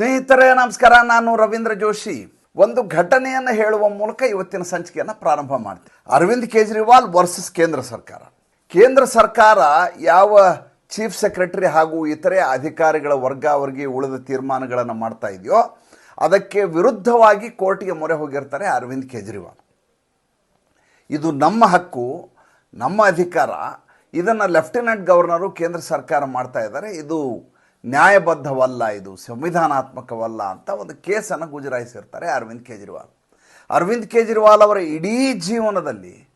ಸ್ನೇಹಿತರೇ, ನಮಸ್ಕಾರ. ನಾನು ರವೀಂದ್ರ ಜೋಶಿ. ಒಂದು ಘಟನೆಯನ್ನು ಹೇಳುವ ಮೂಲಕ ಇವತ್ತಿನ ಸಂಚಿಕೆಯನ್ನು ಪ್ರಾರಂಭ ಮಾಡ್ತೀನಿ. ಅರವಿಂದ್ ಕೇಜ್ರಿವಾಲ್ ವರ್ಸಸ್ ಕೇಂದ್ರ ಸರ್ಕಾರ. ಕೇಂದ್ರ ಸರ್ಕಾರ ಯಾವ ಚೀಫ್ ಸೆಕ್ರೆಟರಿ ಹಾಗೂ ಇತರೆ ಅಧಿಕಾರಿಗಳ ವರ್ಗಾವರ್ಗಿ ಉಳಿದ ತೀರ್ಮಾನಗಳನ್ನು ಮಾಡ್ತಾ ಇದೆಯೋ, ಅದಕ್ಕೆ ವಿರುದ್ಧವಾಗಿ ಕೋರ್ಟ್ಗೆ ಮೊರೆ ಹೋಗಿರ್ತಾರೆ ಅರವಿಂದ್ ಕೇಜ್ರಿವಾಲ್. ಇದು ನಮ್ಮ ಹಕ್ಕು, ನಮ್ಮ ಅಧಿಕಾರ. ಇದನ್ನು ಲೆಫ್ಟಿನೆಂಟ್ ಗವರ್ನರು ಕೇಂದ್ರ ಸರ್ಕಾರ ಮಾಡ್ತಾ ಇದ್ದಾರೆ. ಇದು ನ್ಯಾಯಬದ್ಧವಲ್ಲ ಇದು, ಸಂವಿಧಾನಾತ್ಮಕವಲ್ಲ ಅಂತ ಒಂದು ಕೇಸನ್ನು ಗುಜರಾಯಿಸಿರ್ತಾರೆ ಅರವಿಂದ್ ಕೇಜ್ರಿವಾಲ್. ಅರವಿಂದ್ ಕೇಜ್ರಿವಾಲ್ ಅವರ ಇಡೀ ಜೀವನದಲ್ಲಿ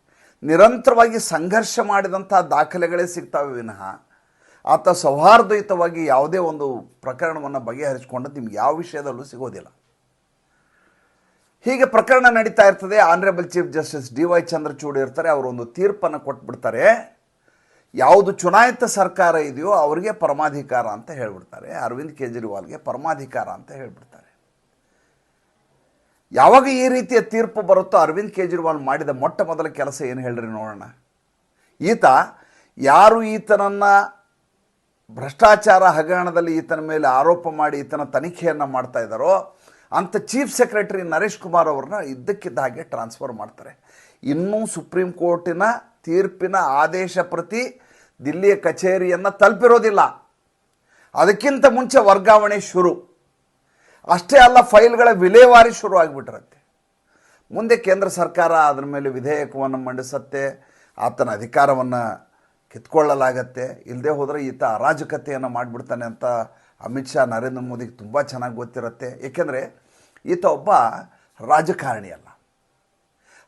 ನಿರಂತರವಾಗಿ ಸಂಘರ್ಷ ಮಾಡಿದಂಥ ದಾಖಲೆಗಳೇ ಸಿಗ್ತವೆ ವಿನಃ. ಆತ ಸೌಹಾರ್ದಯುತವಾಗಿ ಯಾವುದೇ ಒಂದು ಪ್ರಕರಣವನ್ನು ಬಗೆಹರಿಸಿಕೊಂಡು ನಿಮ್ಗೆ ಯಾವ ವಿಷಯದಲ್ಲೂ ಸಿಗೋದಿಲ್ಲ. ಹೀಗೆ ಪ್ರಕರಣ ನಡೀತಾ ಇರ್ತದೆ. Honourable chief justice D Y Chandrachud ಇರ್ತಾರೆ, ಅವರು ಒಂದು ತೀರ್ಪನ್ನು ಕೊಟ್ಬಿಡ್ತಾರೆ. ಯಾವುದು ಚುನಾಯಿತ ಸರ್ಕಾರ ಇದೆಯೋ ಅವರಿಗೆ ಪರಮಾಧಿಕಾರ ಅಂತ ಹೇಳ್ಬಿಡ್ತಾರೆ. ಅರವಿಂದ್ ಕೇಜ್ರಿವಾಲ್ಗೆ ಪರಮಾಧಿಕಾರ ಅಂತ ಹೇಳ್ಬಿಡ್ತಾರೆ. ಯಾವಾಗ ಈ ರೀತಿಯ ತೀರ್ಪು ಬರುತ್ತೋ ಅರವಿಂದ್ ಕೇಜ್ರಿವಾಲ್ ಮಾಡಿದ ಮೊಟ್ಟ ಮೊದಲ ಕೆಲಸ ಏನು ಹೇಳ್ರಿ ನೋಡೋಣ. ಈತ ಯಾರು ಈತನನ್ನು ಭ್ರಷ್ಟಾಚಾರ ಹಗರಣದಲ್ಲಿ ಈತನ ಮೇಲೆ ಆರೋಪ ಮಾಡಿ ಈತನ ತನಿಖೆಯನ್ನು ಮಾಡ್ತಾ ಇದ್ದಾರೋ ಅಂಥ ಚೀಫ್ ಸೆಕ್ರೆಟರಿ ನರೇಶ್ ಕುಮಾರ್ ಅವ್ರನ್ನ ಇದ್ದಕ್ಕಿದ್ದ ಹಾಗೆ ಟ್ರಾನ್ಸ್ಫರ್ ಮಾಡ್ತಾರೆ. ಇನ್ನೂ ಸುಪ್ರೀಂ ಕೋರ್ಟಿನ ತೀರ್ಪಿನ ಆದೇಶ ಪ್ರತಿ ದಿಲ್ಲಿಯ ಕಚೇರಿಯನ್ನು ತಲುಪಿರೋದಿಲ್ಲ. ಅದಕ್ಕಿಂತ ಮುಂಚೆ ವರ್ಗಾವಣೆ ಶುರು. ಅಷ್ಟೇ ಅಲ್ಲ, ಫೈಲ್ಗಳ ವಿಲೇವಾರಿ ಶುರು ಆಗಿಬಿಟ್ಟಿರತ್ತೆ. ಮುಂದೆ ಕೇಂದ್ರ ಸರ್ಕಾರ ಅದರ ಮೇಲೆ ವಿಧೇಯಕವನ್ನು ಮಂಡಿಸತ್ತೆ, ಆತನ ಅಧಿಕಾರವನ್ನು ಕಿತ್ಕೊಳ್ಳಲಾಗತ್ತೆ. ಇಲ್ಲದೆ ಹೋದರೆ ಈತ ಅರಾಜಕತೆಯನ್ನು ಮಾಡಿಬಿಡ್ತಾನೆ ಅಂತ ಅಮಿತ್ ಶಾ, ನರೇಂದ್ರ ಮೋದಿಗೆ ತುಂಬ ಚೆನ್ನಾಗಿ ಗೊತ್ತಿರುತ್ತೆ. ಏಕೆಂದರೆ ಈತ ಒಬ್ಬ ರಾಜಕಾರಣಿ ಅಲ್ಲ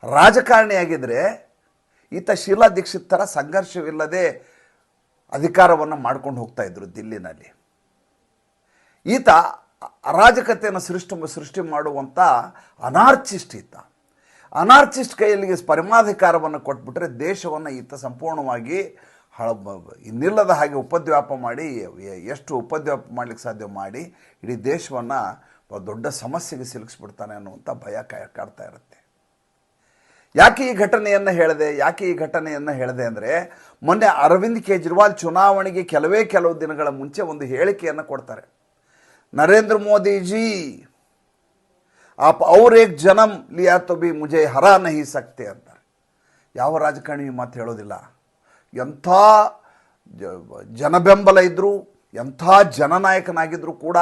ರಾಜಕಾರಣಿಯಾಗಿದ್ದರೆ ಈತ ಶೀಲಾ ದೀಕ್ಷಿತ್ ಥರ ಸಂಘರ್ಷವಿಲ್ಲದೆ ಅಧಿಕಾರವನ್ನು ಮಾಡ್ಕೊಂಡು ಹೋಗ್ತಾ ಇದ್ರು ದಿಲ್ಲಿನಲ್ಲಿ. ಈತ ಅರಾಜಕತೆಯನ್ನು ಸೃಷ್ಟಿ ಸೃಷ್ಟಿ ಮಾಡುವಂಥ ಅನಾರ್ಚಿಸ್ಟ್ ಈತ. ಅನಾರ್ಚಿಸ್ಟ್ ಕೈಯಲ್ಲಿಗೆ ಪರಮಾಧಿಕಾರವನ್ನು ಕೊಟ್ಬಿಟ್ರೆ ದೇಶವನ್ನು ಈತ ಸಂಪೂರ್ಣವಾಗಿ ಹಳ, ಇನ್ನಿಲ್ಲದ ಹಾಗೆ ಉಪದ್ವ್ಯಾಪ ಮಾಡಿ, ಎಷ್ಟು ಉಪದ್ವ್ಯಾಪ ಮಾಡಲಿಕ್ಕೆ ಸಾಧ್ಯ ಮಾಡಿ, ಇಡೀ ದೇಶವನ್ನು ದೊಡ್ಡ ಸಮಸ್ಯೆಗೆ ಸಿಲುಕಿಸ್ಬಿಡ್ತಾನೆ ಅನ್ನುವಂಥ ಭಯ ಕಾಡ್ತಾ ಇರುತ್ತೆ. ಯಾಕೆ ಈ ಘಟನೆಯನ್ನು ಹೇಳಿದೆ? ಯಾಕೆ ಈ ಘಟನೆಯನ್ನು ಹೇಳಿದೆ ಅಂದರೆ, ಮೊನ್ನೆ ಅರವಿಂದ್ ಕೇಜ್ರಿವಾಲ್ ಚುನಾವಣೆಗೆ ಕೆಲವೇ ಕೆಲವು ದಿನಗಳ ಮುಂಚೆ ಒಂದು ಹೇಳಿಕೆಯನ್ನು ಕೊಡ್ತಾರೆ. ನರೇಂದ್ರ ಮೋದಿ ಮೋದಿಜಿ ಆಪ್ ಅವ್ರ ಏಕ್ ಜನಂ ಲಿಯಾ ತೋ ಬಿ ಮುಜೆ ಹರ ನಹಿ ಸಕ್ತೆ ಅಂತಾರೆ. ಯಾವ ರಾಜಕಾರಣಿ ಮಾತು ಹೇಳೋದಿಲ್ಲ. ಎಂಥ ಜನಬೆಂಬಲ ಇದ್ದರೂ ಎಂಥ ಜನನಾಯಕನಾಗಿದ್ದರೂ ಕೂಡ,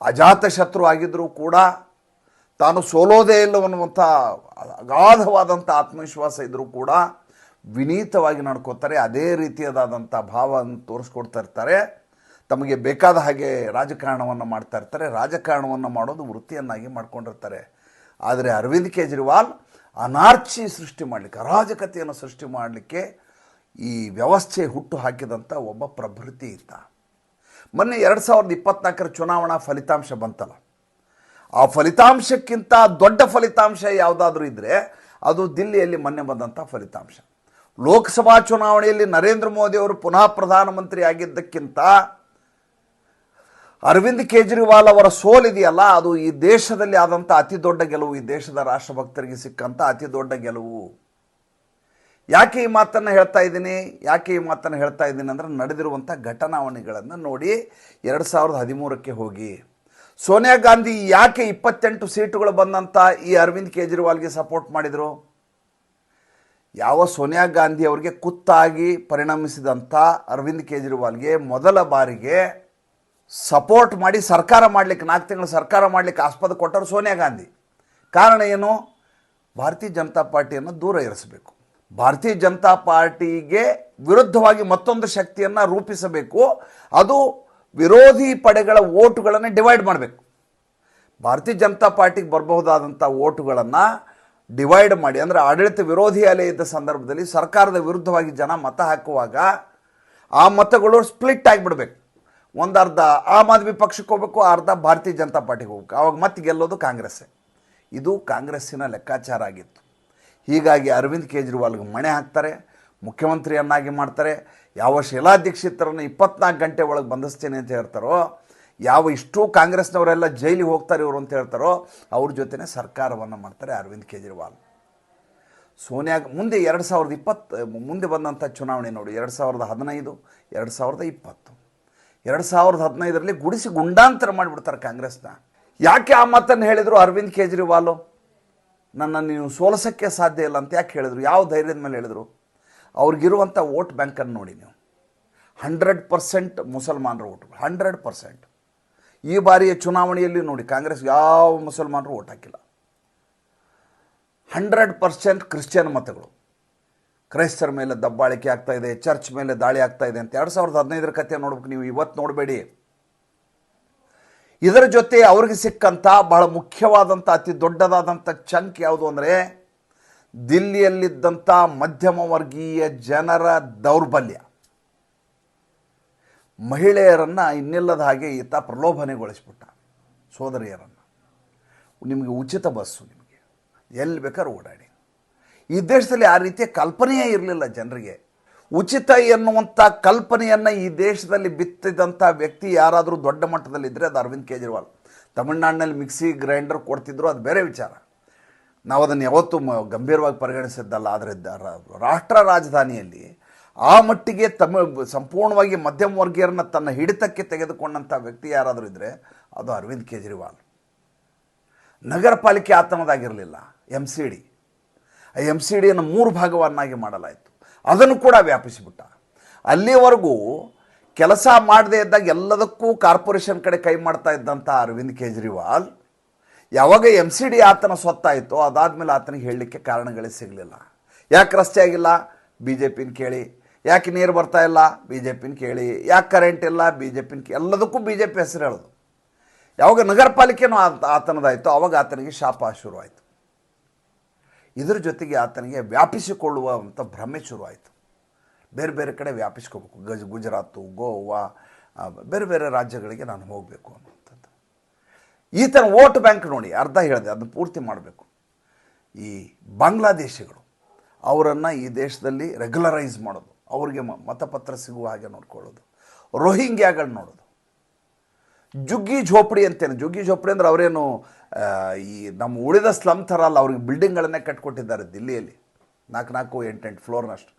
ಅಜಾತಶತ್ರು ಆಗಿದ್ದರೂ ಕೂಡ ತಾನು ಸೋಲೋದೇ ಇಲ್ಲವನ್ನುವಂಥ ಅಗಾಧವಾದಂಥ ಆತ್ಮವಿಶ್ವಾಸ ಇದ್ದರೂ ಕೂಡ ವಿನೀತವಾಗಿ ನಡ್ಕೋತಾರೆ, ಅದೇ ರೀತಿಯಾದಂಥ ಭಾವವನ್ನು ತೋರಿಸ್ಕೊಡ್ತಾ ಇರ್ತಾರೆ. ತಮಗೆ ಬೇಕಾದ ಹಾಗೆ ರಾಜಕಾರಣವನ್ನು ಮಾಡ್ತಾ ಇರ್ತಾರೆ. ರಾಜಕಾರಣವನ್ನು ಮಾಡೋದು ವೃತ್ತಿಯನ್ನಾಗಿ ಮಾಡ್ಕೊಂಡಿರ್ತಾರೆ. ಆದರೆ ಅರವಿಂದ್ ಕೇಜ್ರಿವಾಲ್ ಅನಾರ್ಚಿ ಸೃಷ್ಟಿ ಮಾಡಲಿಕ್ಕೆ, ಅರಾಜಕತೆಯನ್ನು ಸೃಷ್ಟಿ ಮಾಡಲಿಕ್ಕೆ ಈ ವ್ಯವಸ್ಥೆ ಹುಟ್ಟು ಹಾಕಿದಂಥ ಒಬ್ಬ ಪ್ರಭೃತಿ ಇದ್ದ. ಮೊನ್ನೆ ಎರಡು ಸಾವಿರದ ಇಪ್ಪತ್ನಾಲ್ಕರ ಚುನಾವಣಾ ಫಲಿತಾಂಶ ಬಂತಲ್ಲ. ಆ ಫಲಿತಾಂಶಕ್ಕಿಂತ ದೊಡ್ಡ ಫಲಿತಾಂಶ ಯಾವುದಾದ್ರೂ ಇದ್ದರೆ ಅದು ದಿಲ್ಲಿಯಲ್ಲಿ ಮೊನ್ನೆ ಬಂದಂಥ ಫಲಿತಾಂಶ. ಲೋಕಸಭಾ ಚುನಾವಣೆಯಲ್ಲಿ ನರೇಂದ್ರ ಮೋದಿ ಅವರು ಪುನಃ ಪ್ರಧಾನಮಂತ್ರಿ ಆಗಿದ್ದಕ್ಕಿಂತ ಅರವಿಂದ್ ಕೇಜ್ರಿವಾಲ್ ಅವರ ಸೋಲಿದೆಯಲ್ಲ ಅದು ಈ ದೇಶದಲ್ಲಿ ಆದಂಥ ಅತಿ ದೊಡ್ಡ ಗೆಲುವು, ಈ ದೇಶದ ರಾಷ್ಟ್ರಭಕ್ತರಿಗೆ ಸಿಕ್ಕಂಥ ಅತಿ ದೊಡ್ಡ ಗೆಲುವು. ಯಾಕೆ ಈ ಮಾತನ್ನು ಹೇಳ್ತಾ ಇದ್ದೀನಿ? ಯಾಕೆ ಈ ಮಾತನ್ನು ಹೇಳ್ತಾ ಇದ್ದೀನಿ ಅಂದರೆ ನಡೆದಿರುವಂಥ ಘಟನಾವಣೆಗಳನ್ನು ನೋಡಿ ಎರಡು ಸಾವಿರದ ಹದಿಮೂರಕ್ಕೆ ಹೋಗಿ. ಸೋನಿಯಾ ಗಾಂಧಿ ಯಾಕೆ ಇಪ್ಪತ್ತೆಂಟು ಸೀಟುಗಳು ಬಂದಂಥ ಈ ಅರವಿಂದ್ ಕೇಜ್ರಿವಾಲ್ಗೆ ಸಪೋರ್ಟ್ ಮಾಡಿದರು? ಯಾವ ಸೋನಿಯಾ ಗಾಂಧಿ ಅವರಿಗೆ ಕುತ್ತಾಗಿ ಪರಿಣಮಿಸಿದಂಥ ಅರವಿಂದ್ ಕೇಜ್ರಿವಾಲ್ಗೆ ಮೊದಲ ಬಾರಿಗೆ ಸಪೋರ್ಟ್ ಮಾಡಿ ಸರ್ಕಾರ ಮಾಡಲಿಕ್ಕೆ, ನಾಲ್ಕು ತಿಂಗಳು ಸರ್ಕಾರ ಮಾಡಲಿಕ್ಕೆ ಆಸ್ಪದ ಕೊಟ್ಟರು ಸೋನಿಯಾ ಗಾಂಧಿ. ಕಾರಣ ಏನು? ಭಾರತೀಯ ಜನತಾ ಪಾರ್ಟಿಯನ್ನು ದೂರ ಇರಿಸಬೇಕು. ಭಾರತೀಯ ಜನತಾ ಪಾರ್ಟಿಗೆ ವಿರುದ್ಧವಾಗಿ ಮತ್ತೊಂದು ಶಕ್ತಿಯನ್ನು ರೂಪಿಸಬೇಕು. ಅದು ವಿರೋಧಿ ಪಡೆಗಳ ಓಟುಗಳನ್ನು ಡಿವೈಡ್ ಮಾಡಬೇಕು. ಭಾರತೀಯ ಜನತಾ ಪಾರ್ಟಿಗೆ ಬರಬಹುದಾದಂಥ ಓಟುಗಳನ್ನು ಡಿವೈಡ್ ಮಾಡಿ, ಅಂದರೆ ಆಡಳಿತ ವಿರೋಧಿ ಅಲೆ ಇದ್ದ ಸಂದರ್ಭದಲ್ಲಿ ಸರ್ಕಾರದ ವಿರುದ್ಧವಾಗಿ ಜನ ಮತ ಹಾಕುವಾಗ ಆ ಮತಗಳು ಸ್ಪ್ಲಿಟ್ ಆಗಿಬಿಡ್ಬೇಕು. ಒಂದು ಅರ್ಧ ಆಮ್ ಆದ್ಮಿ ಪಕ್ಷಕ್ಕೆ ಹೋಗ್ಬೇಕು, ಅರ್ಧ ಭಾರತೀಯ ಜನತಾ ಪಾರ್ಟಿಗೆ ಹೋಗ್ಬೇಕು. ಆವಾಗ ಮತ್ತೆ ಗೆಲ್ಲೋದು ಕಾಂಗ್ರೆಸ್ಸೇ ಇದು ಕಾಂಗ್ರೆಸ್ಸಿನ ಲೆಕ್ಕಾಚಾರ ಆಗಿತ್ತು. ಹೀಗಾಗಿ ಅರವಿಂದ್ ಕೇಜ್ರಿವಾಲ್ಗೆ ಮಣೆ ಹಾಕ್ತಾರೆ. ಮುಖ್ಯಮಂತ್ರಿಯನ್ನಾಗಿ ಮಾಡ್ತಾರೆ, ಯಾವ ಶೀಲಾ ದೀಕ್ಷಿತರನ್ನು ಇಪ್ಪತ್ನಾಲ್ಕು ಗಂಟೆ ಒಳಗೆ ಬಂಧಿಸ್ತೀನಿ ಅಂತ ಹೇಳ್ತಾರೋ, ಯಾವ ಇಷ್ಟು ಕಾಂಗ್ರೆಸ್ನವರೆಲ್ಲ ಜೈಲಿಗೆ ಹೋಗ್ತಾರೆ ಇವರು ಅಂತ ಹೇಳ್ತಾರೋ, ಅವ್ರ ಜೊತೆನೇ ಸರ್ಕಾರವನ್ನು ಮಾಡ್ತಾರೆ ಅರವಿಂದ್ ಕೇಜ್ರಿವಾಲ್. ಸೋನಿಯಾ ಮುಂದೆ ಎರಡು ಸಾವಿರದ ಇಪ್ಪತ್ತು, ಮುಂದೆ ಬಂದಂಥ ಚುನಾವಣೆ ನೋಡಿ, ಎರಡು ಸಾವಿರದ ಹದಿನೈದು, ಎರಡು ಸಾವಿರದ ಇಪ್ಪತ್ತು. ಎರಡು ಸಾವಿರದ ಹದಿನೈದರಲ್ಲಿ ಗುಡಿಸಿ ಗುಂಡಾಂತರ ಮಾಡಿಬಿಡ್ತಾರೆ ಕಾಂಗ್ರೆಸ್ನ. ಯಾಕೆ ಆ ಮಾತನ್ನು ಹೇಳಿದರು ಅರವಿಂದ್ ಕೇಜ್ರಿವಾಲು? ನನ್ನನ್ನು ನೀವು ಸೋಲಿಸೋಕ್ಕೆ ಸಾಧ್ಯ ಇಲ್ಲ ಅಂತ ಯಾಕೆ ಹೇಳಿದರು? ಯಾವ ಧೈರ್ಯದ ಮೇಲೆ ಹೇಳಿದರು? ಅವ್ರಿಗಿರುವಂಥ ವೋಟ್ ಬ್ಯಾಂಕನ್ನು ನೋಡಿ ನೀವು. ಹಂಡ್ರೆಡ್ ಪರ್ಸೆಂಟ್ ಮುಸಲ್ಮಾನರು ಓಟ್ಗಳು ಹಂಡ್ರೆಡ್ ಪರ್ಸೆಂಟ್. ಈ ಬಾರಿಯ ಚುನಾವಣೆಯಲ್ಲಿ ನೋಡಿ ಕಾಂಗ್ರೆಸ್ ಯಾವ ಮುಸಲ್ಮಾನರು ಓಟ್ ಹಾಕಿಲ್ಲ. ಹಂಡ್ರೆಡ್ ಪರ್ಸೆಂಟ್ ಕ್ರಿಶ್ಚಿಯನ್ ಮತಗಳು. ಕ್ರೈಸ್ತರ ಮೇಲೆ ದಬ್ಬಾಳಿಕೆ ಆಗ್ತಾ ಇದೆ, ಚರ್ಚ್ ಮೇಲೆ ದಾಳಿ ಆಗ್ತಾ ಇದೆ ಅಂತ ಎರಡು ಸಾವಿರದ ಹದಿನೈದರ ಕಥೆ ನೋಡ್ಬೇಕು ನೀವು, ಇವತ್ತು ನೋಡಬೇಡಿ. ಇದರ ಜೊತೆ ಅವ್ರಿಗೆ ಸಿಕ್ಕಂಥ ಬಹಳ ಮುಖ್ಯವಾದಂಥ ಅತಿ ದೊಡ್ಡದಾದಂಥ ಚಂಕ್ ಯಾವುದು ಅಂದರೆ ದಿಲ್ಲಿಯಲ್ಲಿದ್ದಂಥ ಮಧ್ಯಮ ವರ್ಗೀಯ ಜನರ ದೌರ್ಬಲ್ಯ. ಮಹಿಳೆಯರನ್ನು ಇನ್ನಿಲ್ಲದ ಹಾಗೆ ಈತ ಪ್ರಲೋಭನೆಗೊಳಿಸ್ಬಿಟ್ಟ, ಸೋದರಿಯರನ್ನು. ನಿಮಗೆ ಉಚಿತ ಬಸ್ಸು ನಿಮಗೆ. ಎಲ್ಲಿ ಬೇಕಾದ್ರೂ ಓಡಾಡಿ. ಈ ದೇಶದಲ್ಲಿ ಆ ರೀತಿಯ ಕಲ್ಪನೆಯೇ ಇರಲಿಲ್ಲ ಜನರಿಗೆ. ಉಚಿತ ಎನ್ನುವಂಥ ಕಲ್ಪನೆಯನ್ನು ಈ ದೇಶದಲ್ಲಿ ಬಿತ್ತಿದಂಥ ವ್ಯಕ್ತಿ ಯಾರಾದರೂ ದೊಡ್ಡ ಮಟ್ಟದಲ್ಲಿದ್ದರೆ ಅದು ಅರವಿಂದ್ ಕೇಜ್ರಿವಾಲ್. ತಮಿಳ್ನಾಡಿನಲ್ಲಿ ಮಿಕ್ಸಿ ಗ್ರೈಂಡರ್ ಕೊಡ್ತಿದ್ರು, ಅದು ಬೇರೆ ವಿಚಾರ. ನಾವು ಅದನ್ನು ಯಾವತ್ತೂ ಗಂಭೀರವಾಗಿ ಪರಿಗಣಿಸಿದ್ದಲ್ಲ. ಆದರೆ ರಾಷ್ಟ್ರ ರಾಜಧಾನಿಯಲ್ಲಿ ಆ ಮಟ್ಟಿಗೆ ತಮ್ಮ ಸಂಪೂರ್ಣವಾಗಿ ಮಧ್ಯಮ ವರ್ಗೀಯರನ್ನ ತನ್ನ ಹಿಡಿತಕ್ಕೆ ತೆಗೆದುಕೊಂಡಂಥ ವ್ಯಕ್ತಿ ಯಾರಾದರೂ ಇದ್ದರೆ ಅದು ಅರವಿಂದ್ ಕೇಜ್ರಿವಾಲ್. ನಗರ ಪಾಲಿಕೆ ಆತನದಾಗಿರಲಿಲ್ಲ ಎಂ ಸಿ ಡಿ ಆ ಎಂ ಸಿ ಡಿಯನ್ನು ಮೂರು ಭಾಗವನ್ನಾಗಿ ಮಾಡಲಾಯಿತು. ಅದನ್ನು ಕೂಡ ವ್ಯಾಪಿಸಿಬಿಟ್ಟ. ಅಲ್ಲಿವರೆಗೂ ಕೆಲಸ ಮಾಡದೇ ಇದ್ದಾಗ ಎಲ್ಲದಕ್ಕೂ ಕಾರ್ಪೊರೇಷನ್ ಕಡೆ ಕೈ ಮಾಡ್ತಾ ಇದ್ದಂಥ ಅರವಿಂದ್ ಕೇಜ್ರಿವಾಲ್ ಯಾವಾಗ ಎಂ ಸಿ ಡಿ ಆತನ ಸ್ವತ್ತಾಯಿತೋ ಅದಾದಮೇಲೆ ಆತನಿಗೆ ಹೇಳಲಿಕ್ಕೆ ಕಾರಣಗಳೇ ಸಿಗಲಿಲ್ಲ. ಯಾಕೆ ರಸ್ತೆ ಆಗಿಲ್ಲ? ಬಿ ಜೆ ಪಿನ ಕೇಳಿ. ಯಾಕೆ ನೀರು ಬರ್ತಾ ಇಲ್ಲ? ಬಿ ಜೆ ಪಿನ ಕೇಳಿ. ಯಾಕೆ ಕರೆಂಟ್ ಇಲ್ಲ? ಬಿ ಜೆ ಪಿನ ಎಲ್ಲದಕ್ಕೂ ಬಿ ಜೆ ಪಿ ಹೆಸರು ಹೇಳೋದು. ಯಾವಾಗ ನಗರ ಪಾಲಿಕೆನೂ ಆತ ಆತನದಾಯಿತು ಅವಾಗ ಆತನಿಗೆ ಶಾಪ ಶುರುವಾಯಿತು. ಇದರ ಜೊತೆಗೆ ಆತನಿಗೆ ವ್ಯಾಪಿಸಿಕೊಳ್ಳುವಂಥ ಭ್ರಮೆ ಶುರುವಾಯಿತು. ಬೇರೆ ಬೇರೆ ಕಡೆ ವ್ಯಾಪಿಸ್ಕೋಬೇಕು. ಗಜ್ ಗುಜರಾತು, ಗೋವಾ ಬೇರೆ ಬೇರೆ ರಾಜ್ಯಗಳಿಗೆ ನಾನು ಹೋಗಬೇಕು ಅನ್ನುವಂಥದ್ದು ಈತನ ವೋಟ್ ಬ್ಯಾಂಕ್ ನೋಡಿ ಅರ್ಧ ಹೇಳಿದೆ, ಅದನ್ನು ಪೂರ್ತಿ ಮಾಡಬೇಕು. ಈ ಬಾಂಗ್ಲಾದೇಶಿಗಳು, ಅವರನ್ನು ಈ ದೇಶದಲ್ಲಿ ರೆಗ್ಯುಲರೈಸ್ ಮಾಡೋದು, ಅವ್ರಿಗೆ ಮತಪತ್ರ ಸಿಗುವ ಹಾಗೆ ನೋಡ್ಕೊಳ್ಳೋದು, ರೋಹಿಂಗ್ಯಾಗಳು ನೋಡೋದು. ಜುಗ್ಗಿ ಝೋಪಡಿ ಅಂತೇನು, ಜುಗ್ಗಿ ಝೋಪಡಿ ಅಂದ್ರೆ ಅವರೇನು ಈ ನಮ್ಮ ಉಳಿದ ಸ್ಲಮ್ ಥರ ಅಲ್ಲ, ಅವ್ರಿಗೆ ಬಿಲ್ಡಿಂಗ್ಗಳನ್ನೇ ಕಟ್ಕೊಟ್ಟಿದ್ದಾರೆ ದಿಲ್ಲಿಯಲ್ಲಿ. ನಾಲ್ಕು ನಾಲ್ಕು ಎಂಟೆಂಟು ಫ್ಲೋರ್ನಷ್ಟು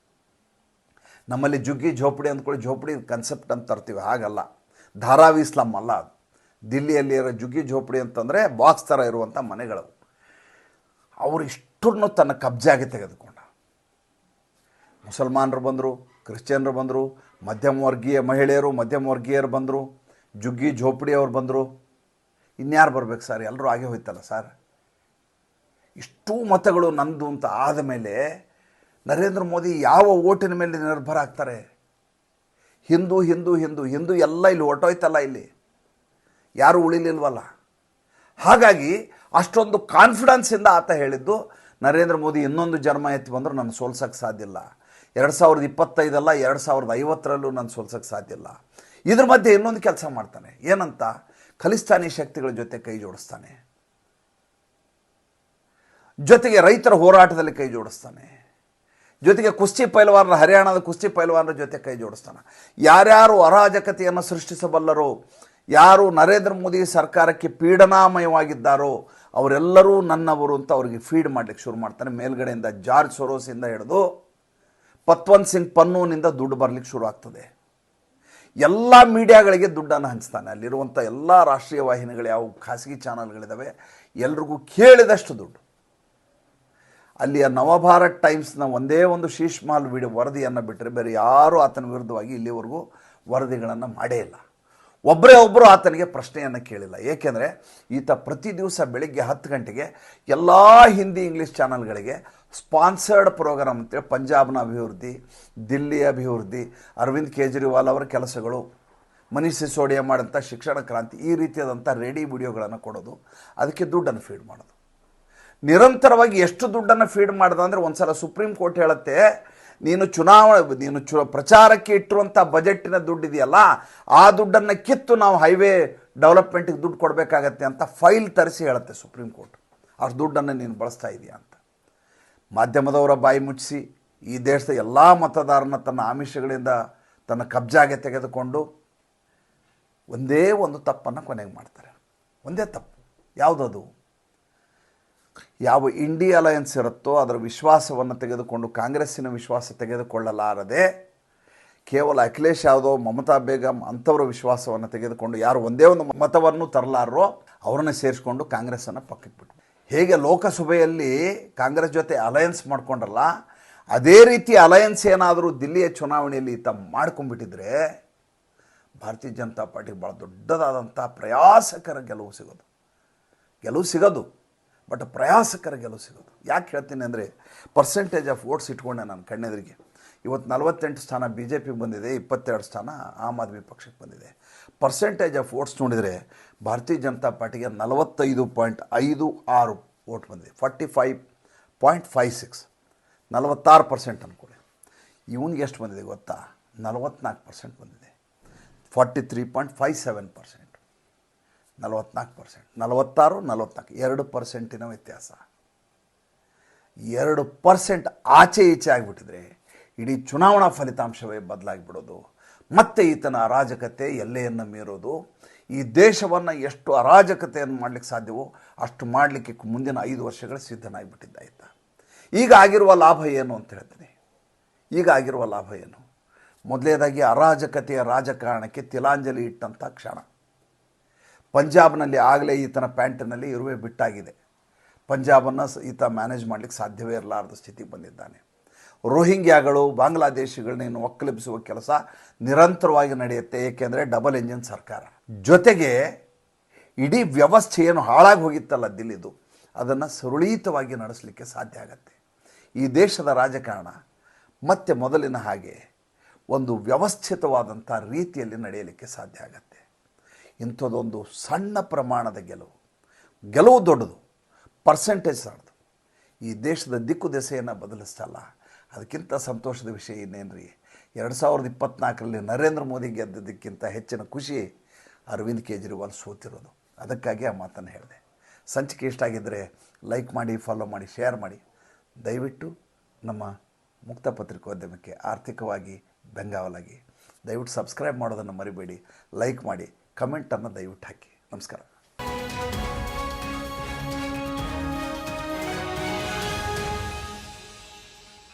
ನಮ್ಮಲ್ಲಿ ಜುಗ್ಗಿ ಝೋಪಡಿ ಅಂದ್ಕೊಳ್ಳಿ, ಝೋಪಡಿ ಕನ್ಸೆಪ್ಟ್ ಅಂತ ತರ್ತೀವಿ, ಹಾಗಲ್ಲ. ಧಾರಾವಿ ಸ್ಲಮ್ ಅಲ್ಲ ಅದು. ದಿಲ್ಲಿಯಲ್ಲಿ ಇರೋ ಜುಗ್ಗಿ ಝೋಪಡಿ ಅಂತಂದರೆ ಬಾಕ್ಸ್ ಥರ ಇರುವಂಥ ಮನೆಗಳು ಅವರು ಇಷ್ಟನ್ನು ತನ್ನ ಕಬ್ಜಾಗೆ ತೆಗೆದುಕೊಂಡ. ಮುಸಲ್ಮಾನರು ಬಂದರು, ಕ್ರಿಶ್ಚಿಯನ್ರು ಬಂದರು ಮಧ್ಯಮ ವರ್ಗೀಯ ಮಹಿಳೆಯರು ಮಧ್ಯಮ ವರ್ಗೀಯರು ಬಂದರು ಜುಗ್ಗಿ ಝೋಪಡಿಯವ್ರು ಬಂದರು. ಇನ್ಯಾರು ಬರ್ಬೇಕು ಸರ್? ಎಲ್ಲರೂ ಆಗೇ ಹೋಯ್ತಲ್ಲ ಸರ್? ಇಷ್ಟೂ ಮತಗಳು ನಂದು ಅಂತ ಆದ ಮೇಲೆ ನರೇಂದ್ರ ಮೋದಿ ಯಾವ ಓಟಿನ ಮೇಲೆ ನಿರ್ಭರ ಆಗ್ತಾರೆ? ಹಿಂದೂ ಹಿಂದೂ ಹಿಂದೂ ಹಿಂದೂ ಎಲ್ಲ ಇಲ್ಲಿ ಹೊರಟೋಯ್ತಲ್ಲ ಇಲ್ಲಿ. ಯಾರೂ ಉಳಿಲಿಲ್ವಲ್ಲ. ಹಾಗಾಗಿ ಅಷ್ಟೊಂದು ಕಾನ್ಫಿಡೆನ್ಸಿಂದ ಆತ ಹೇಳಿದ್ದು, ನರೇಂದ್ರ ಮೋದಿ ಇನ್ನೊಂದು ಜನ್ಮ ಎತ್ತಿ ಬಂದರೂ ನಾನು ಸೋಲ್ಸೋಕ್ಕೆ ಸಾಧ್ಯ ಇಲ್ಲ. ಎರಡು ಸಾವಿರದ ಇಪ್ಪತ್ತೈದಲ್ಲ ಎರಡು ಸಾವಿರದ ಐವತ್ತರಲ್ಲೂ ನಾನು ಸೋಲ್ಸೋಕ್ಕೆ ಸಾಧ್ಯ ಇಲ್ಲ. ಇದ್ರ ಮಧ್ಯೆ ಇನ್ನೊಂದು ಕೆಲಸ ಮಾಡ್ತಾನೆ. ಏನಂತ? ಖಲಿಸ್ತಾನಿ ಶಕ್ತಿಗಳ ಜೊತೆ ಕೈ ಜೋಡಿಸ್ತಾನೆ. ಜೊತೆಗೆ ರೈತರ ಹೋರಾಟದಲ್ಲಿ ಕೈ ಜೋಡಿಸ್ತಾನೆ. ಜೊತೆಗೆ ಕುಸ್ತಿ ಪೈಲವಾನರ ಹರಿಯಾಣದ ಕುಸ್ತಿ ಪೈಲವಾನರ ಜೊತೆ ಕೈ ಜೋಡಿಸ್ತಾನೆ. ಯಾರ್ಯಾರು ಅರಾಜಕತೆಯನ್ನು ಸೃಷ್ಟಿಸಬಲ್ಲರೋ, ಯಾರು ನರೇಂದ್ರ ಮೋದಿ ಸರ್ಕಾರಕ್ಕೆ ಪೀಡನಾಮಯವಾಗಿದ್ದಾರೋ, ಅವರೆಲ್ಲರೂ ನನ್ನವರು ಅಂತ ಅವರಿಗೆ ಫೀಡ್ ಮಾಡಲಿಕ್ಕೆ ಶುರು ಮಾಡ್ತಾನೆ ಮೇಲ್ಗಡೆಯಿಂದ ಜಾರ್ಜ್ ಸೊರೋಸಿಂದ ಹಿಡಿದು ಪತ್ವಂತ್ ಸಿಂಗ್ ಪನ್ನೂನಿಂದ ದುಡ್ಡು ಬರಲಿಕ್ಕೆ ಶುರು ಆಗ್ತದೆ. ಎಲ್ಲ ಮೀಡಿಯಾಗಳಿಗೆ ದುಡ್ಡನ್ನು ಹಂಚ್ತಾನೆ. ಅಲ್ಲಿರುವಂಥ ಎಲ್ಲ ರಾಷ್ಟ್ರೀಯ ವಾಹಿನಿಗಳು, ಯಾವ ಖಾಸಗಿ ಚಾನಲ್ಗಳಿದ್ದಾವೆ ಎಲ್ರಿಗೂ ಕೇಳಿದಷ್ಟು ದುಡ್ಡು. ಅಲ್ಲಿಯ ನವಭಾರತ್ ಟೈಮ್ಸ್ನ ಒಂದೇ ಒಂದು ಶೀಶ್ಮಾಲ್ ವಿಡಿ ವಿಡಿಯೋ ವರದಿಯನ್ನು ಬಿಟ್ಟರೆ ಬೇರೆ ಯಾರೂ ಆತನ ವಿರುದ್ಧವಾಗಿ ಇಲ್ಲಿವರೆಗೂ ವರದಿಗಳನ್ನು ಮಾಡೇ ಇಲ್ಲ. ಒಬ್ಬರೇ ಒಬ್ಬರು ಆತನಿಗೆ ಪ್ರಶ್ನೆಯನ್ನು ಕೇಳಿಲ್ಲ. ಏಕೆಂದರೆ ಈತ ಪ್ರತಿ ದಿವಸ ಬೆಳಿಗ್ಗೆ ಹತ್ತು ಗಂಟೆಗೆ ಎಲ್ಲ ಹಿಂದಿ, ಇಂಗ್ಲೀಷ್ ಚಾನಲ್ಗಳಿಗೆ ಸ್ಪಾನ್ಸರ್ಡ್ ಪ್ರೋಗ್ರಾಮ್ ಅಂತೇಳಿ ಪಂಜಾಬ್ನ ಅಭಿವೃದ್ಧಿ ದಿಲ್ಲಿ ಅಭಿವೃದ್ಧಿ, ಅರವಿಂದ್ ಕೇಜ್ರಿವಾಲ್ ಅವರ ಕೆಲಸಗಳು ಮನೀಷ್ ಸಿಸೋಡಿಯಾ ಮಾಡಿದಂಥ ಶಿಕ್ಷಣ ಕ್ರಾಂತಿ ಈ ರೀತಿಯಾದಂಥ ರೆಡಿ ವಿಡಿಯೋಗಳನ್ನು ಕೊಡೋದು, ಅದಕ್ಕೆ ದುಡ್ಡನ್ನು ಫೀಡ್ ಮಾಡೋದು. ನಿರಂತರವಾಗಿ ಎಷ್ಟು ದುಡ್ಡನ್ನು ಫೀಡ್ ಮಾಡ್ದ ಅಂದರೆ ಒಂದ್ಸಲ ಸುಪ್ರೀಂ ಕೋರ್ಟ್ ಹೇಳುತ್ತೆ, ನೀನು ಚುನಾವಣೆ, ನೀನು ಚು, ಪ್ರಚಾರಕ್ಕೆ ಇಟ್ಟಿರುವಂಥ ಬಜೆಟ್ಟಿನ ದುಡ್ಡಿದೆಯಲ್ಲ ಆ ದುಡ್ಡನ್ನು ಕಿತ್ತು ನಾವು ಹೈವೇ ಡೆವಲಪ್ಮೆಂಟಿಗೆ ದುಡ್ಡು ಕೊಡಬೇಕಾಗತ್ತೆ ಅಂತ ಫೈಲ್ ತರಿಸಿ ಹೇಳುತ್ತೆ ಸುಪ್ರೀಂ ಕೋರ್ಟ್. ಅವ್ರ ದುಡ್ಡನ್ನು ನೀನು ಬಳಸ್ತಾ ಇದೆಯಾ ಅಂತ. ಮಾಧ್ಯಮದವರ ಬಾಯಿ ಮುಚ್ಚಿಸಿ, ಈ ದೇಶದ ಎಲ್ಲ ಮತದಾರನ ತನ್ನ ಆಮಿಷಗಳಿಂದ ತನ್ನ ಕಬ್ಜಾಗೆ ತೆಗೆದುಕೊಂಡು ಒಂದೇ ಒಂದು ತಪ್ಪನ್ನು ಕೊನೆಗೆ ಮಾಡ್ತಾರೆ. ಒಂದೇ ತಪ್ಪು. ಯಾವುದದು? ಯಾವ ಇಂಡಿ ಅಲಯನ್ಸ್ ಇರುತ್ತೋ ಅದರ ವಿಶ್ವಾಸವನ್ನು ತೆಗೆದುಕೊಂಡು ಕಾಂಗ್ರೆಸ್ಸಿನ ವಿಶ್ವಾಸ ತೆಗೆದುಕೊಳ್ಳಲಾರದೆ ಕೇವಲ ಅಖಿಲೇಶ್ ಯಾದವ್, ಮಮತಾ ಬೇಗಂ ಅಂಥವರ ವಿಶ್ವಾಸವನ್ನು ತೆಗೆದುಕೊಂಡು ಯಾರು ಒಂದೇ ಒಂದು ಮತವನ್ನು ತರಲಾರೋ ಅವರನ್ನ ಸೇರಿಸ್ಕೊಂಡು ಕಾಂಗ್ರೆಸ್ಸನ್ನು ಪಕ್ಕಕ್ಕೆ ಬಿಟ್ಟು ಹೇಗೆ ಲೋಕಸಭೆಯಲ್ಲಿ ಕಾಂಗ್ರೆಸ್ ಜೊತೆ ಅಲಯನ್ಸ್ ಮಾಡ್ಕೊಂಡ್ರಲ್ಲ, ಅದೇ ರೀತಿ ಅಲಯನ್ಸ್ ಏನಾದರೂ ದಿಲ್ಲಿಯ ಚುನಾವಣೆಯಲ್ಲಿ ಈತ ಮಾಡ್ಕೊಂಡ್ಬಿಟ್ಟಿದ್ರೆ ಭಾರತೀಯ ಜನತಾ ಪಾರ್ಟಿಗೆ ಭಾಳ ದೊಡ್ಡದಾದಂಥ ಪ್ರಯಾಸಕರ ಗೆಲುವು ಸಿಗೋದು. ಗೆಲುವು ಸಿಗೋದು. ಬಟ್ ಪ್ರಯಾಸಕರ ಗೆಲುವು ಸಿಗೋದು. ಯಾಕೆ ಹೇಳ್ತೀನಿ ಅಂದರೆ ಪರ್ಸೆಂಟೇಜ್ ಆಫ್ ವೋಟ್ಸ್ ಇಟ್ಕೊಂಡೆ ನಾನು ಕಣ್ಣೆದುರಿಗೆ. ಇವತ್ತು ನಲವತ್ತೆಂಟು ಸ್ಥಾನ ಬಿ ಜೆ ಪಿಗೆ ಬಂದಿದೆ, ಇಪ್ಪತ್ತೆರಡು ಸ್ಥಾನ ಆಮ್ ಆದ್ಮಿ ಪಕ್ಷಕ್ಕೆ ಬಂದಿದೆ. ಪರ್ಸೆಂಟೇಜ್ ಆಫ್ ವೋಟ್ಸ್ ನೋಡಿದರೆ, ಭಾರತೀಯ ಜನತಾ ಪಾರ್ಟಿಗೆ ನಲವತ್ತೈದು ಪಾಯಿಂಟ್ ಐದು ಆರು ವೋಟ್ ಬಂದಿದೆ. Forty five point five six ನಲವತ್ತಾರು ಪರ್ಸೆಂಟ್ ಅಂದ್ಕೊಳ್ಳಿ ಇವನಿಗೆ ಎಷ್ಟು ಬಂದಿದೆ ಗೊತ್ತಾ? ನಲವತ್ನಾಲ್ಕು ಪರ್ಸೆಂಟ್ ಬಂದಿದೆ. Forty three point five seven percent ನಲವತ್ನಾಲ್ಕು ಪರ್ಸೆಂಟ್ ನಲವತ್ತಾರು, ನಲವತ್ನಾಲ್ಕು. ಎರಡು ಪರ್ಸೆಂಟಿನ ವ್ಯತ್ಯಾಸ. ಎರಡು ಪರ್ಸೆಂಟ್ ಆಚೆ ಈಚೆ ಆಗಿಬಿಟ್ಟಿದ್ರೆ ಇಡೀ ಚುನಾವಣಾ ಫಲಿತಾಂಶವೇ ಬದಲಾಗಿಬಿಡೋದು. ಮತ್ತೆ ಈತನ ಅರಾಜಕತೆ ಎಲ್ಲೆಯನ್ನು ಮೀರೋದು? ಈ ದೇಶವನ್ನು ಎಷ್ಟು ಅರಾಜಕತೆಯನ್ನು ಮಾಡಲಿಕ್ಕೆ ಸಾಧ್ಯವೋ ಅಷ್ಟು ಮಾಡಲಿಕ್ಕೆ ಮುಂದಿನ ಐದು ವರ್ಷಗಳ ಸಿದ್ಧನಾಗಿಬಿಟ್ಟಿದ್ದ ಆಯ್ತ ಈಗ ಆಗಿರುವ ಲಾಭ ಏನು ಅಂತ ಹೇಳ್ತೀನಿ ಈಗ ಆಗಿರುವ ಲಾಭ ಏನು? ಮೊದಲನೇದಾಗಿ ಅರಾಜಕತೆಯ ರಾಜಕಾರಣಕ್ಕೆ ತಿಲಾಂಜಲಿ ಇಟ್ಟಂಥ ಕ್ಷಣ. ಪಂಜಾಬ್ನಲ್ಲಿ ಆಗಲೇ ಈತನ ಪ್ಯಾಂಟಿನಲ್ಲಿ ಇರುವೆ ಬಿಟ್ಟಾಗಿದೆ. ಪಂಜಾಬನ್ನು ಈತ ಮ್ಯಾನೇಜ್ ಮಾಡಲಿಕ್ಕೆ ಸಾಧ್ಯವೇ ಇರಲಾರದ ಸ್ಥಿತಿಗೆ ಬಂದಿದ್ದಾನೆ. ರೋಹಿಂಗ್ಯಾಗಳು, ಬಾಂಗ್ಲಾದೇಶಿಗಳನ್ನ ಒಕ್ಕಲಿಪಿಸುವ ಕೆಲಸ ನಿರಂತರವಾಗಿ ನಡೆಯುತ್ತೆ, ಏಕೆಂದರೆ ಡಬಲ್ ಎಂಜಿನ್ ಸರ್ಕಾರ. ಜೊತೆಗೆ ಇಡೀ ವ್ಯವಸ್ಥೆ ಏನು ಹಾಳಾಗಿ ಹೋಗಿತ್ತಲ್ಲ ದಿಲ್ಲಿದು, ಅದನ್ನು ಸುರುಳೀತವಾಗಿ ನಡೆಸಲಿಕ್ಕೆ ಸಾಧ್ಯ ಆಗತ್ತೆ. ಈ ದೇಶದ ರಾಜಕಾರಣ ಮತ್ತೆ ಮೊದಲಿನ ಹಾಗೆ ಒಂದು ವ್ಯವಸ್ಥಿತವಾದಂಥ ರೀತಿಯಲ್ಲಿ ನಡೆಯಲಿಕ್ಕೆ ಸಾಧ್ಯ ಆಗತ್ತೆ. ಇಂಥದ್ದೊಂದು ಸಣ್ಣ ಪ್ರಮಾಣದ ಗೆಲುವು. ಗೆಲುವು ದೊಡ್ಡದು. ಪರ್ಸೆಂಟೇಜ್ ಸಾರ್ದು. ಈ ದೇಶದ ದಿಕ್ಕು ದೆಸೆಯನ್ನು ಬದಲಿಸ್ತಲ್ಲ ಅದಕ್ಕಿಂತ ಸಂತೋಷದ ವಿಷಯ ಇನ್ನೇನ್ರಿ? ಎರಡು ಸಾವಿರದ ಇಪ್ಪತ್ತ್ನಾಲ್ಕರಲ್ಲಿ ನರೇಂದ್ರ ಮೋದಿ ಗೆದ್ದದಕ್ಕಿಂತ ಹೆಚ್ಚಿನ ಖುಷಿ ಅರವಿಂದ್ ಕೇಜ್ರಿವಾಲ್ ಸೋತಿರೋದು. ಅದಕ್ಕಾಗಿ ಆ ಮಾತನ್ನು ಹೇಳಿದೆ. ಸಂಚಿಕೆ ಇಷ್ಟ ಆಗಿದ್ದರೆ ಲೈಕ್ ಮಾಡಿ ಫಾಲೋ ಮಾಡಿ ಶೇರ್ ಮಾಡಿ. ದಯವಿಟ್ಟು ನಮ್ಮ ಮುಕ್ತ ಪತ್ರಿಕೋದ್ಯಮಕ್ಕೆ ಆರ್ಥಿಕವಾಗಿ ಬೆಂಗಾವಲಾಗಿ. ದಯವಿಟ್ಟು ಸಬ್ಸ್ಕ್ರೈಬ್ ಮಾಡೋದನ್ನು ಮರಿಬೇಡಿ ಲೈಕ್ ಮಾಡಿ. ಕಮೆಂಟನ್ನು ದಯವಿಟ್ಟು ಹಾಕಿ. ನಮಸ್ಕಾರ.